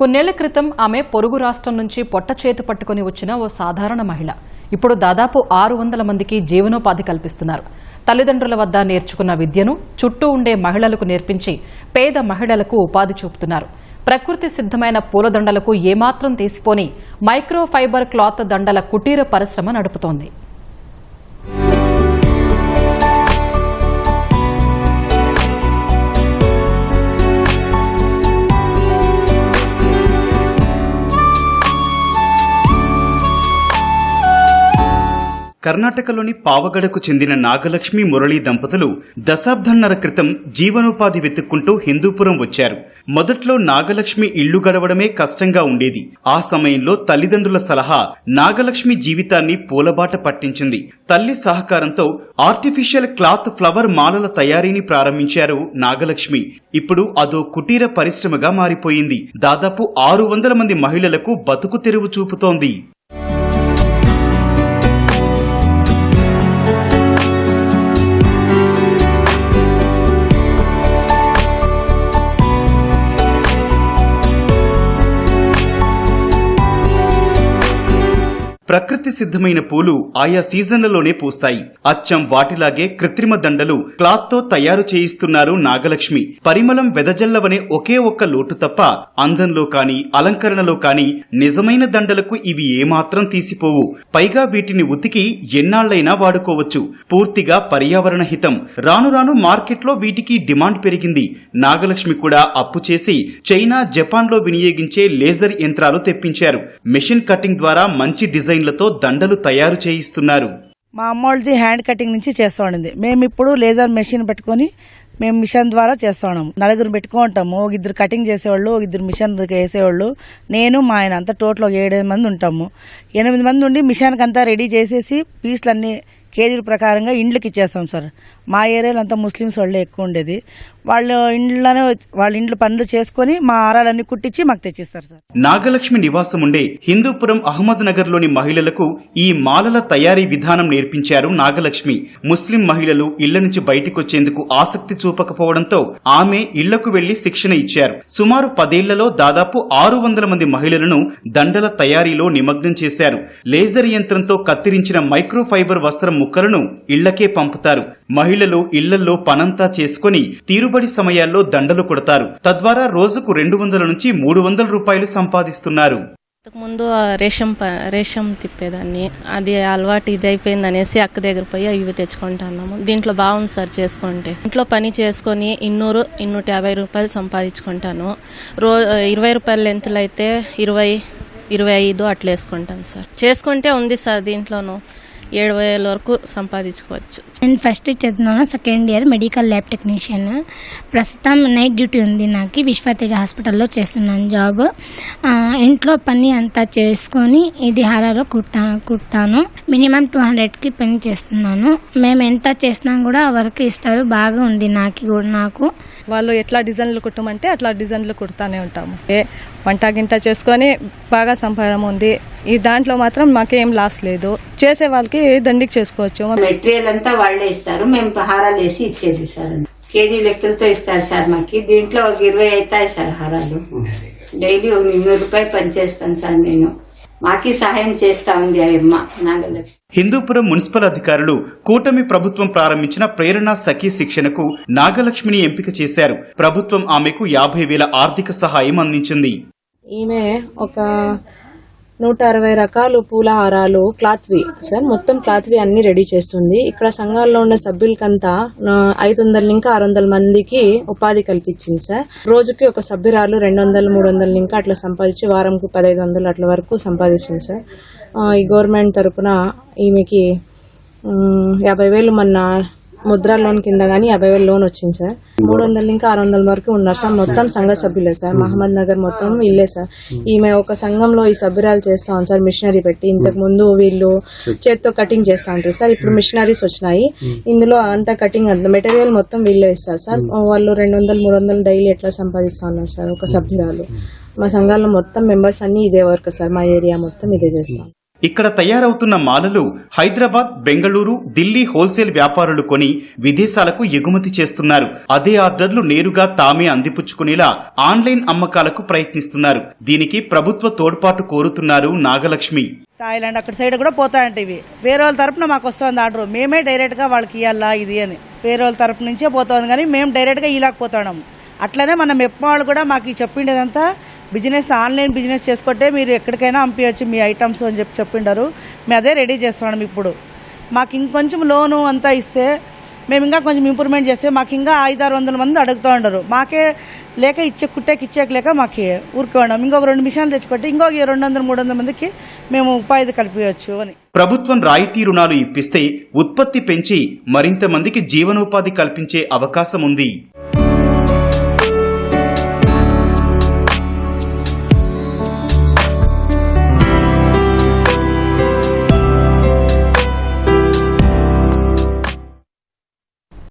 కొన్నేళ్ళ క్రితం ఆమె పొరుగు రాష్ట్రం నుంచి పొట్ట చేతి పట్టుకుని వచ్చిన ఓ సాధారణ మహిళ. ఇప్పుడు దాదాపు ఆరు వందల మందికి జీవనోపాధి కల్పిస్తున్నారు. తల్లిదండ్రుల వద్ద నేర్చుకున్న విద్యను చుట్టూ ఉండే మహిళలకు నేర్పించి పేద మహిళలకు ఉపాధి చూపుతున్నారు. ప్రకృతి సిద్ధమైన పూలదండలకు ఏమాత్రం తీసిపోని మైక్రో ఫైబర్ క్లాత్ దండల కుటీర పరిశ్రమ నడుపుతోంది. కర్ణాటకలోని పావగడకు చెందిన నాగలక్ష్మి మురళీ దంపతులు దశాబ్దన్నర క్రితం జీవనోపాధి వెతుక్కుంటూ హిందూపురం వచ్చారు. మొదట్లో నాగలక్ష్మి ఇళ్ళు గడవడమే కష్టంగా ఉండేది. ఆ సమయంలో తల్లిదండ్రుల సలహా నాగలక్ష్మి జీవితాన్ని పూలబాట పట్టించింది. తల్లి సహకారంతో ఆర్టిఫిషియల్ క్లాత్ ఫ్లవర్ మాలల తయారీని ప్రారంభించారు నాగలక్ష్మి. ఇప్పుడు అదో కుటీర పరిశ్రమగా మారిపోయింది. దాదాపు ఆరు వందల మంది మహిళలకు బతుకు తెరువు చూపుతోంది. ప్రకృతి సిద్ధమైన పూలు ఆయా సీజన్లలోనే పూస్తాయి. అచ్చం వాటిలాగే కృత్రిమ దండలు క్లాత్తో తయారు చేయిస్తున్నారు నాగలక్ష్మి. పరిమళం వెదజల్లవనే ఒకే ఒక్క లోటు తప్ప అందంలో కాని అలంకరణలో కాని నిజమైన దండలకు ఇవి ఏమాత్రం తీసిపోవు. పైగా వీటిని ఉతికి ఎన్నాళ్ళైనా వాడుకోవచ్చు. పూర్తిగా పర్యావరణ హితం. రాను రాను మార్కెట్లో వీటికి డిమాండ్ పెరిగింది. నాగలక్ష్మి కూడా అప్పు చేసి చైనా జపాన్లో వినియోగించే లేజర్ యంత్రాలు తెప్పించారు. మెషిన్ కటింగ్ ద్వారా మంచి డిజైన్ డిజైన్లతో దండలు తయారు చేయిస్తున్నారు. మా అమ్మోళ్ళది హ్యాండ్ కటింగ్ నుంచి చేస్తామండి. ఉండింది మేము ఇప్పుడు లేజర్ మెషిన్ పెట్టుకొని మేము మిషన్ ద్వారా చేస్తా ఉన్నాము నలుగురు పెట్టుకుంటాము. ఒక ఇద్దరు కటింగ్ చేసేవాళ్ళు ఒక ఇద్దరు మిషన్ వేసేవాళ్ళు. నేను మా ఆయన అంతా టోటల్ ఒక ఏడు మంది ఉంటాము. ఎనిమిది మంది ఉండి మిషన్కి అంతా రెడీ చేసేసి పీస్లన్నీ కేజీల ప్రకారంగా ఇండ్లకి ఇచ్చేస్తాం సార్. మా ఏరియాలో అంతా ముస్లిమ్స్ వాళ్ళే ఎక్కువ ఉండేది. వాళ్ళు ఇండ్లోనే వాళ్ళ ఇంట్లో పనులు చేసుకొని మా ఆరాలన్నీ కుట్టించి మాకు తెచ్చిస్తారు సార్. నాగలక్ష్మి నివాసం ఉండే హిందూపురం అహ్మద్ నగర్లోని మహిళలకు ఈ మాలల తయారీ విధానం నేర్పించారు నాగలక్ష్మి. ముస్లిం మహిళలు ఇళ్ళ నుంచి బయటికొచ్చేందుకు ఆసక్తి చూపకపోవడంతో ఆమె ఇళ్ళకు వెళ్ళి శిక్షణ ఇచ్చారు. సుమారు పదేళ్ళలో దాదాపు ఆరు వందల మంది మహిళలను దండల తయారీలో నిమగ్నం చేశారు. లేజర్ యంత్రంతో కత్తిరించిన మైక్రో ఫైబర్ వస్త్రం ముక్కలను ఇళ్ళకే పంపుతారు. మహిళ మహిళలు ఇళ్ళలో పనంతా చేసుకుని తీరుబడి సమయాల్లో దండలు కొడతారు. తద్వారా రోజుకు రెండు వందల నుంచి మూడు వందల రూపాయలు సంపాదిస్తున్నారు. ముందు ఆ రేషం ప రేషం తిప్పేదాన్ని. అది అలవాటు ఇది అయిపోయింది అనేసి అక్క దగ్గర పోయి ఇవి తెచ్చుకుంటున్నాము దీంట్లో బాగుంది సార్ చేసుకుంటే. ఇంట్లో పని చేసుకొని ఇన్నూరు ఇన్నూట యాభై రూపాయలు సంపాదించుకుంటాను. రో ఇరవై రూపాయల లెంతులు అయితే ఇరవై ఇరవై ఐదు అట్లా వేసుకుంటాను సార్. చేసుకుంటే ఉంది సార్ దీంట్లోనూ. ఏడు వేల వరకు సంపాదించుకోవచ్చు. నేను ఫస్ట్ చదువుతున్నాను second year medical lab technician ప్రస్తుతం నైట్ డ్యూటీ ఉంది నాకు విశ్వతేజ హాస్పిటల్లో చేస్తున్నాను జాబ్ ఇంట్లో పని అంతా చేసుకొని ఇది హారాలో కుడతా కుడతాను. మినిమం టూ హండ్రెడ్కి పని చేస్తున్నాను. మేము ఎంత చేసినా కూడా వర్క్ ఇస్తారు బాగా ఉంది నాకు కూడా నాకు. వాళ్ళు ఎట్లా డిజైన్లు కుట్టమంటే అట్లా డిజైన్లు కుడతానే ఉంటాము. వంట గింట చేసుకొని బాగా సంపాదన ఉంది. ఈ దాంట్లో మాత్రం మాకేం లాస్ లేదు. చేసే వాళ్ళకి దండికి చేసుకోవచ్చు. మెటీరియల్ అంతా వాళ్ళే ఇస్తారు. మేము హారాలు వేసి ఇచ్చేది సార్. కేజీ లెక్కలతో ఇస్తారు సార్ మాకి. దీంట్లో ఒక ఇరవై అవుతాయి సార్ హారాలు. డైలీ ఒక ఇన్నూరు రూపాయలు పనిచేస్తాను సార్ నేను. మాకి సహాయం చేస్తా ఉంది అమ్మ నాగలక్ష్మి. హిందూపురం మున్సిపల్ అధికారులు కూటమి ప్రభుత్వం ప్రారంభించిన ప్రేరణ సఖీ శిక్షణకు నాగలక్ష్మిని ఎంపిక చేశారు. ప్రభుత్వం ఆమెకు యాభై వేల ఆర్థిక సహాయం అందించింది. ఈమె ఒక నూట అరవై రకాలు పూల హారాలు క్లాత్వి. సార్ మొత్తం క్లాత్వి అన్ని రెడీ చేస్తుంది. ఇక్కడ సంఘాల్లో ఉన్న సభ్యులకంతా ఐదు వందల ఇంకా ఆరు వందల మందికి ఉపాధి కల్పించింది సార్. రోజుకి ఒక సభ్యురాలు రెండు వందలు మూడు వందలు ఇంకా అట్లా సంపాదించి వారంకు పదహైదు వందలు అట్ల వరకు సంపాదిస్తుంది సార్. ఈ గవర్నమెంట్ తరపున ఈమెకి యాభై వేలు మొన్న ముద్రా లోన్ కింద కానీ యాభై వేలు లోన్ వచ్చింది సార్. మూడు వందల ఇంకా ఆరు వందల వరకు ఉన్నారు సార్. మొత్తం సంఘ సభ్యులే సార్. మహమ్మద్ నగర్ మొత్తం ఇల్లే సార్. ఈమె ఒక సంఘంలో ఈ సభ్యురాలు చేస్తా ఉంది సార్ మిషనరీ పెట్టి. ఇంతకు ముందు వీళ్ళు చేత్తో కటింగ్ చేస్తా ఉంటారు సార్. ఇప్పుడు మిషనరీస్ వచ్చినాయి. ఇందులో అంత కటింగ్ అంత మెటీరియల్ మొత్తం వీళ్ళే ఇస్తారు సార్. వాళ్ళు రెండు వందలు మూడు వందలు డైలీ ఎట్లా సంపాదిస్తా ఉన్నారు సార్ ఒక సభ్యురాలు. మా సంఘాల్లో మొత్తం మెంబర్స్ అన్ని ఇదే వర్క్ సార్. మా ఏరియా మొత్తం ఇదే చేస్తాం. ఇక్కడ తయారవుతున్న మాలలు హైదరాబాద్ బెంగళూరు ఢిల్లీ హోల్సేల్ వ్యాపారులు కొని విదేశాలకు ఎగుమతి చేస్తున్నారు. అదే ఆర్డర్లు నేరుగా తామే అందిపుచ్చుకునేలా ఆన్లైన్ అమ్మకాలకు ప్రయత్నిస్తున్నారు. దీనికి ప్రభుత్వ తోడ్పాటు కోరుతున్నారు నాగలక్ష్మి. థాయిలాండ్ అక్కడ సైడ్ కూడా పోతాయంట ఇవి. వేరే వాళ్ళ తరపున మాకు వస్తుంది ఆర్డర్. మేమే డైరెక్ట్గా వాళ్ళకి ఇవ్వాలా ఇది అని. వేరే వాళ్ళ తరపు నుంచే పోతుంది కానీ మేము డైరెక్ట్గా ఇలాకపోతున్నాము అట్లనే మన మెప్ప వాళ్ళు కూడా మాకు చెప్పిండేదంతా బిజినెస్ ఆన్లైన్ బిజినెస్ చేసుకుంటే మీరు ఎక్కడికైనా పంపించవచ్చు మీ ఐటమ్స్ అని చెప్పి చెప్పిండారు. మేము అదే రెడీ చేస్తున్నాం ఇప్పుడు. మాకు ఇంకొంచెం లోను అంతా ఇస్తే మేము ఇంకా కొంచెం ఇంప్రూవ్మెంట్ చేస్తే మాకు ఇంకా ఐదు ఆరు వందల మంది అడుగుతూ ఉండరు. మాకే లేక ఇచ్చే కుట్టేకి ఇచ్చేకి లేక మాకు ఊరికే ఉన్నాం ఇంకొక రెండు మిషన్లు తెచ్చుకుంటే ఇంకొక రెండు వందల మూడు వందల మందికి మేము ఉపాధి కల్పించవచ్చు అని. ప్రభుత్వం రాయితీ రుణాలు ఇప్పిస్తే ఉత్పత్తి పెంచి మరింత మందికి జీవనోపాధి కల్పించే అవకాశం ఉంది.